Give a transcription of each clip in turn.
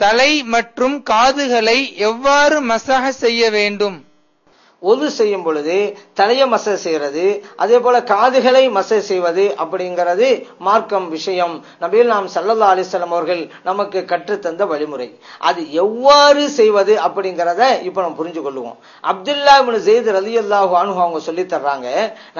தலை மற்றும் காதுகளை எவ்வாறு மசாக செய்ய வேண்டும்? ஒது செய்யும் பொழுது தலையை மசை செய்யறது அதே போல காதுகளை மசை செய்வது அப்படிங்கிறது மார்க்கம் விஷயம். நபியில் நாம் சல்லல்லா அலிஸ்லாம் அவர்கள் நமக்கு கற்றுத்தந்த வழிமுறை. அது எவ்வாறு செய்வது அப்படிங்கிறத இப்ப நம்ம புரிஞ்சு கொள்ளுவோம். அப்துல்லா இப்னு அலி அல்லாஹு அன்ஹு அவங்க சொல்லி தர்றாங்க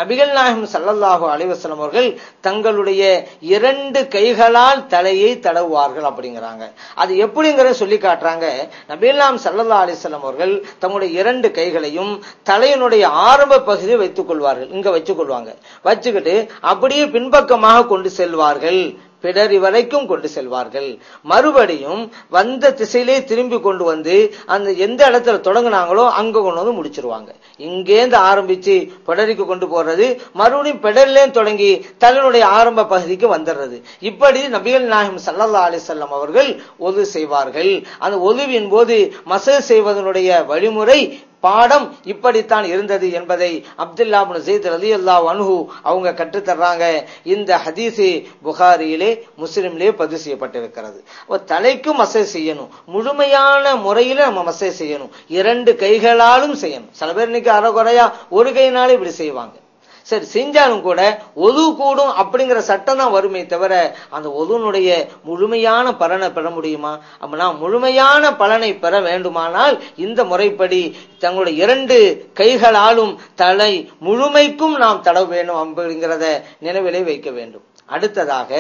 நபிகள் நாயகம் சல்லல்லாஹு அலைவசலம் அவர்கள் தங்களுடைய இரண்டு கைகளால் தலையை தடவுவார்கள் அப்படிங்கிறாங்க. அது எப்படிங்கிறத சொல்லி காட்டுறாங்க. நபிகள் நாம் சல்லல்லா அலிஸ்லாம் அவர்கள் தங்களுடைய இரண்டு கைகளையும் தலையினுடைய ஆரம்ப பகுதியை வைத்துக் கொள்வார்கள். இங்க வச்சுக் கொள்வாங்க. வச்சுக்கிட்டு அப்படியே பின்பக்கமாக கொண்டு செல்வார்கள். பிடரி வரைக்கும் கொண்டு செல்வார்கள். மறுபடியும் வந்த திசையிலே திரும்பி கொண்டு வந்து அந்த எந்த இடத்துல தொடங்குனாங்களோ அங்க கொண்டு வந்து முடிச்சிருவாங்க. இங்கேருந்து ஆரம்பிச்சு பிடரிக்கு கொண்டு போறது மறுபடியும் பிடர்லேயும் தொடங்கி தலையினுடைய ஆரம்ப பகுதிக்கு வந்துடுறது. இப்படி நபிகள் நாயகம் சல்லல்லா அலிசல்லாம் அவர்கள் ஒது செய்வார்கள். அந்த ஒதுவின் போது மசல் செய்வதனுடைய வழிமுறை பாடம் இப்படித்தான் இருந்தது என்பதை அப்துல்லா ஜெயித் ரலி அல்லா அனுஹு அவங்க கற்றுத்தர்றாங்க. இந்த ஹதீஸு புகாரியிலே முஸ்லீம்லேயே பதிவு செய்யப்பட்டிருக்கிறது. தலைக்கும் மசை செய்யணும். முழுமையான முறையில நம்ம மசை செய்யணும். இரண்டு கைகளாலும் செய்யணும். சில பேர் இன்னைக்கு அறகுறையா ஒரு கைனாலும் இப்படி செய்வாங்க. சரி செஞ்சாலும் கூட ஒது கூடும் அப்படிங்கிற சட்டம் தான் வருமே தவிர அந்த ஒதுனுடைய முழுமையான பலனை பெற முடியுமா? அப்படின்னா முழுமையான பலனை பெற வேண்டுமானால் இந்த முறைப்படி தங்களுடைய இரண்டு கைகளாலும் தலை முழுமைக்கும் நாம் தடவ வேண்டும் அப்படிங்கிறத நினைவிலே வைக்க வேண்டும். அடுத்ததாக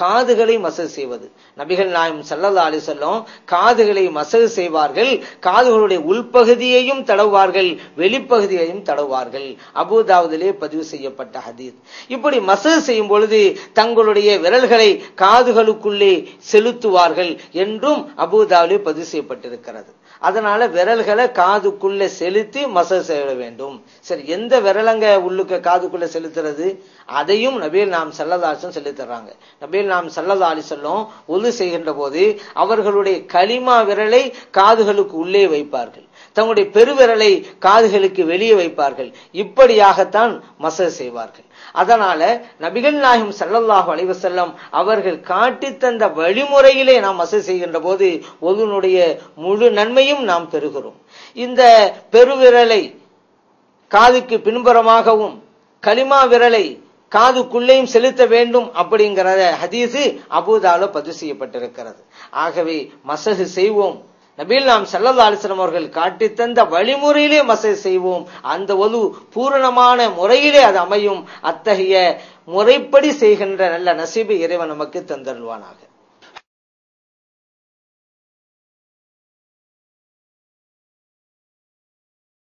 காதுகளை மசல் செய்வது. நபிகள் நாயம் சல்லல்லா அலி சொல்லும் காதுகளை மசல் செய்வார்கள் காதுகளுடைய உள்பகுதியையும் தடவுவார்கள் வெளிப்பகுதியையும் தடவுவார்கள். அபுதாவுதிலே பதிவு செய்யப்பட்ட ஹதீஸ். இப்படி மசல் செய்யும் பொழுது தங்களுடைய விரல்களை காதுகளுக்குள்ளே செலுத்துவார்கள் என்றும் அபுதாவிலே பதிவு செய்யப்பட்டிருக்கிறது. அதனால விரல்களை காதுக்குள்ள செலுத்தி மசல் செய்ய வேண்டும். சரி எந்த விரலங்க உள்ளுக்க காதுக்குள்ள செலுத்துறது? அதையும் நபிகள் நாம் செல்லதாசன் சொல்லி தர்றாங்க. நபீல் நாம் சல்லதா அலி சொல்லும் ஒது செய்கின்ற போது அவர்களுடைய களிமா விரலை காதுகளுக்கு உள்ளே வைப்பார்கள். தங்களுடைய பெருவிரலை காதுகளுக்கு வெளியே வைப்பார்கள். இப்படியாகத்தான் மச செய்வார்கள். அதனால நபிகள் நாயகம் சல்லல்லாஹு அலைவசல்லம் அவர்கள் காட்டி தந்த வழிமுறையிலே நாம் மச செய்கின்ற போது ஒதுனுடைய முழு நன்மையும் நாம் பெறுகிறோம். இந்த பெருவிரலை காதுக்கு பின்புறமாகவும் களிமா விரலை காதுக்குள்ளேயும் செலுத்த வேண்டும் அப்படிங்கிற ஹதீஸு அபூதாலோ பதிவு செய்யப்பட்டிருக்கிறது. ஆகவே மசகு செய்வோம். நபீல் நாம் சல்லல்லா அலிஸ்லாம் அவர்கள் காட்டித்தந்த வழிமுறையிலே மசகு செய்வோம். அந்த ஒது பூரணமான முறையிலே அது அமையும். அத்தகைய முறைப்படி செய்கின்ற நல்ல நசீபு இறைவன் நமக்கு தந்தருள்வானாக.